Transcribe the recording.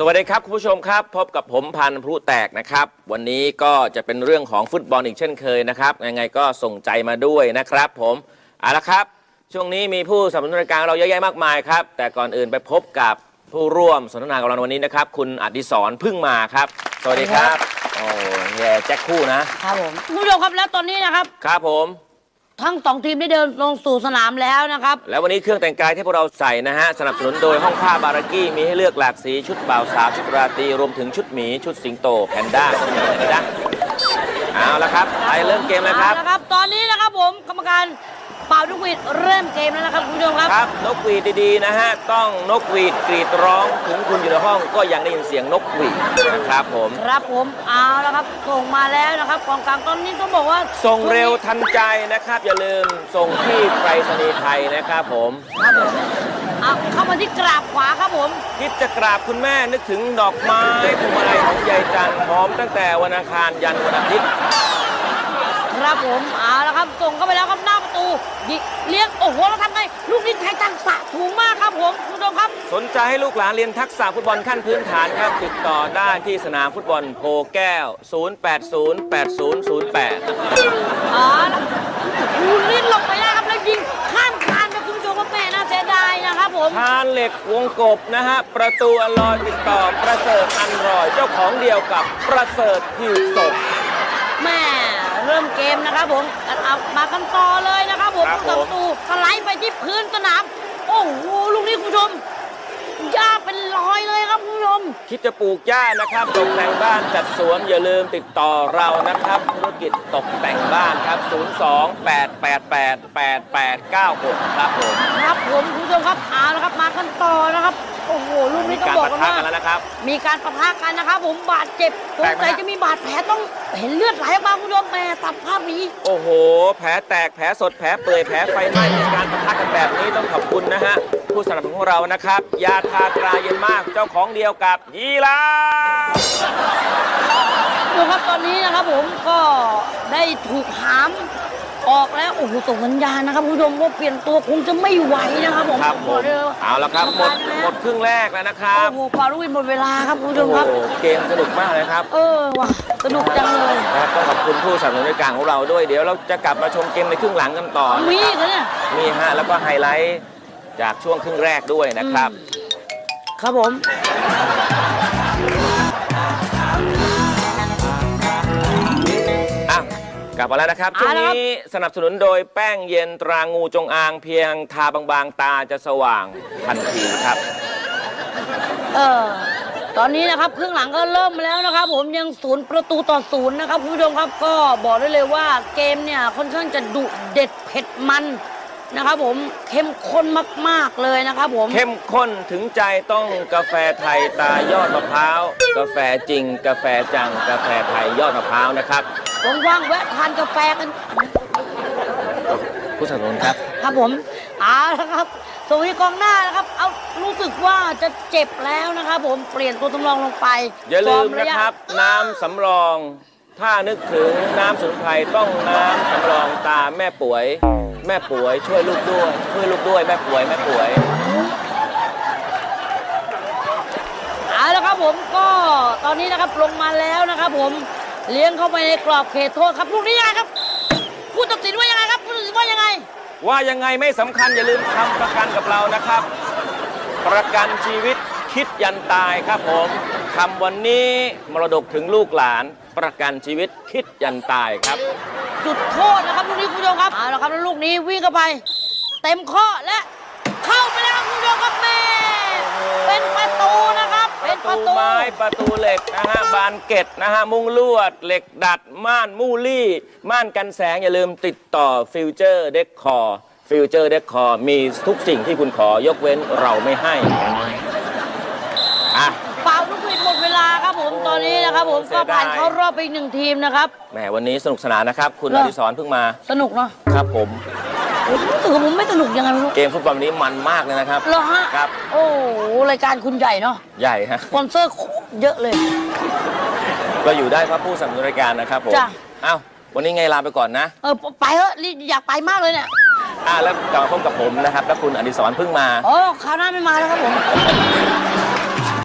สวัสดีครับ คุณผู้ชมครับ พบกับผมพันธุ์พลุแตกนะครับ วันนี้ก็จะเป็นเรื่องของฟุตบอลอีกเช่นเคยนะครับ ยังไงก็ส่งใจมาด้วยนะครับผมเอาละครับ ช่วงนี้มีผู้สนับสนุนรายการเราเยอะแยะมากมายครับ แต่ก่อนอื่นไปพบกับผู้ร่วมสนทนากับเราในวันนี้นะครับ คุณอดิศรพึ่งมาครับ สวัสดีครับ โอ้เฮียแจ็คคู่นะครับผมคุณผู้ชมครับแล้วตอนนี้นะครับ ครับผม ทั้งสองทีมได้เดินลงสู่สนามแล้วนะครับ แล้ววันนี้เครื่องแต่งกายที่พวกเราใส่นะฮะ สนับสนุนโดยห้องผ้าบารากี้มีให้เลือกหลากสีชุดบ่าวสาวชุดราตรีรวมถึงชุดหมีชุดสิงโตแพนด้านะจ๊ะเอาละครับไปเริ่มเกมเลยครับ เอาละครับ ตอนนี้นะครับผมกรรมการ เป่าลูกหวีดเริ่มเกมแล้วนะครับคุณผู้ชมครับ ครับนกหวีดดีๆนะฮะต้องนกหวีดกรีดร้องถึงคุณอยู่ในห้องก็ยังได้ยินเสียงนกหวีดนะครับผมครับผมเอาละครับส่งมาแล้วนะครับกองกลางตอนนี้ต้องบอกว่าส่งเร็วทันใจนะครับ อย่าลืมส่งที่ไปรษณีย์ไทยนะครับผมครับผมเอาเข้ามาที่กราบขวาครับผม คิดจะกราบคุณแม่นึกถึงดอกไม้พวงมาลัยของยายจันทร์พร้อมตั้งแต่วันอังคารยันวันอาทิตย์ ครับผมเอาละครับส่งเข้าไปแล้วครับหน้าประตู ยิงเลี้ยงโอ้โหแล้วทำไงลูกนี้ไทยจังสะถูงมากครับผมคุณผู้ชมครับ สนใจให้ลูกหลานเรียนทักษะฟุตบอลขั้นพื้นฐานครับ ติดต่อได้ที่สนามฟุตบอลโพแก้ว 0808008อ๋อคุณลิ้นลงไปแล้วครับแล้วยิงข้ามคานไปคุณผู้ชมว่าแม่น่าเสียดายนะครับผมทานเหล็กวงกบนะฮะ ประตูอลอยติดต่อประเสริฐอันรอย เจ้าของเดียวกับประเสริฐหิวศพแม่ เริ่มเกมนะครับผมเอามากันต่อเลยนะครับผมครับผู้ผมต่อสู้สไลด์ไปที่พื้นสนาม โอ้โหลูกนี้คุณผู้ชมหญ้าเป็นรอยเลยครับคุณผู้ชม คิดจะปลูกหญ้านะครับตกแต่งบ้านจัดสวนอย่าลืมติดต่อเรานะครับธุรกิจตกแต่งบ้านครับ 028888896 ครับผม ครับผมคุณผู้ชมครับเอาละครับมากันต่อนะครับ โอ้โห นทะว่ากันแล้วนะครับ มีการปะทะกันนะครับผมบาดเจ็บสแตงกไหมสัยฮะ จะมีบาดแผลต้องเห็นเลือดไหลออกมาคุณผู้ชมแม่ตัดภาพนี้ โอ้โห แผลแตก แผลสด แผลเปื่อย แผลไฟไหม้มีการปะทะกันแบบนี้ต้องขอบคุณนะฮะ ผู้สนับสนุนของเรานะครับ ยาทาตราเย็นมาก เจ้าของเดียวกับยีราฟ ดูครับตอนนี้นะครับผมก็ได้ถูกหาม ออกแล้วโอ้โหส่งสัญญาณนะครับคุณผู้ชมว่าเปลี่ยนตัวคงจะไม่ไหวนะครับผมครับผบอมกเลยว่าเอาละครับหมดหมดครึ่งแรกแล้วนะครับ โอ้โหปารุวินหมดเวลาครับคุณผู้ชโอ้มโหครับเกมสนุกมากเลยครับ เออว่ะสนุกจังเลยนะครับต้องขอบคุณผู้สนับสนุนรายการของเราด้วยเดี๋ยวเราจะกลับมาชมเกมในครึ่งหลังกันต่อมีนะครับอีกเหรอเนี่ยมีฮะแล้วก็ไฮไลท์จากช่วงครึ่งแรกด้วยนะครับ ครับผม กลับมาแล้วนะครับช่วงนี้สนับสนุนโดยแป้งเย็นตรางูจงอางเพียงทาบางๆ ตาจะสว่างทันทีครับ เออ ตอนนี้นะครับครึ่งหลังก็เริ่มมาแล้วนะครับ ผมยังศูนย์ประตูต่อศูนย์นะครับคุณผู้ชมครับก็บอกได้เลยว่าเกมเนี่ยค่อนข้างจะดุเด็ดเผ็ดมันนะครับผมเข้มข้นมากๆเลยนะครับผม เข้มข้นถึงใจต้องกาแฟไทยตายอดมะพร้าว กาแฟจริง กาแฟจัง กาแฟไทยยอดมะพร้าวนะครับ ว่างๆแวะทานกาแฟกันผู้สนับสนุนครับ ครับผมเอาละครับส่งที่กองหน้านะครับ เอารู้สึกว่าจะเจ็บแล้วนะครับผมเปลี่ยนตัวสำรองลงไปอย่าลืมฟนะยครับ น้ำสำรอง ถ้านึกถึงน้ำสมุนไพรต้องน้ำสำรองตาแม่ป่วย แม่ป่วยช่วยลูกด้วยช่วยลูกด้วยแม่ป่วยแม่ป่วยเอาละครับผมก็ตอนนี้นะครับลงมาแล้วนะครับผม เลี้ยงเข้าไปในกรอบเขตโทษครับลูกนี้ยังไงครับผู้ตัดสินว่ายังไงครับผู้ตัดสินว่ายังไง ว่ายังไงไม่สำคัญอย่าลืมทำประกันกับเรานะครับ ประกันชีวิตคิดยันตายครับผมคำวันนี้มรดกถึงลูกหลาน ประกันชีวิตคิดยันตายครับ จุดโทษนะครับลูกนี้คุณผู้ชมครับเอาละครับแล้วลูกนี้วิ่งเข้าไป เต็มข้อและ ตูตูไม้ประตูเหล็กนะฮะบานเกล็ดนะฮะมุ้งลวด เหล็กดัด ม่านมูลี่ ม่านกันแสง อย่าลืมติดต่อฟิวเจอร์เด็กคอฟิวเจอร์เด็กคอมีทุกสิ่งที่คุณขอยกเว้นเราไม่ให้อะ เป่าลูกผิดหมดเวลาครับผมตอนนี้นะครับผมเสีก็ยดาย ผ่านเข้ารอบไปอีกหนึ่งทีมนะครับ แหมวันนี้สนุกสนานนะครับ คุณเหรออ ดิศรเพิ่งมาสนุกเนาะครับผมผม รู้สึกว่าผมไม่สนุกยังไงไม่รู้เกมฟุตบอลวันนี้มันมากเลยนะครับ เหรอฮะครับ โอ้โหรายการคุณใหญ่เนาะใหญ่ฮะ สปอนเซอร์เยอะเลยก็อยู่ได้เพราะผู้สนับสนุนรายการนะครับผมจ้ะ เอ้าวันนี้ไงลาไปก่อนนะ เออไปเถอะรีบอยากไปมากเลยเนี่ย อะแล้วกลับมาพบกับผมนะครับ และคุณอดิศรเพิ่งมา อ๋อคราวหน้าไม่มาแล้วครับผม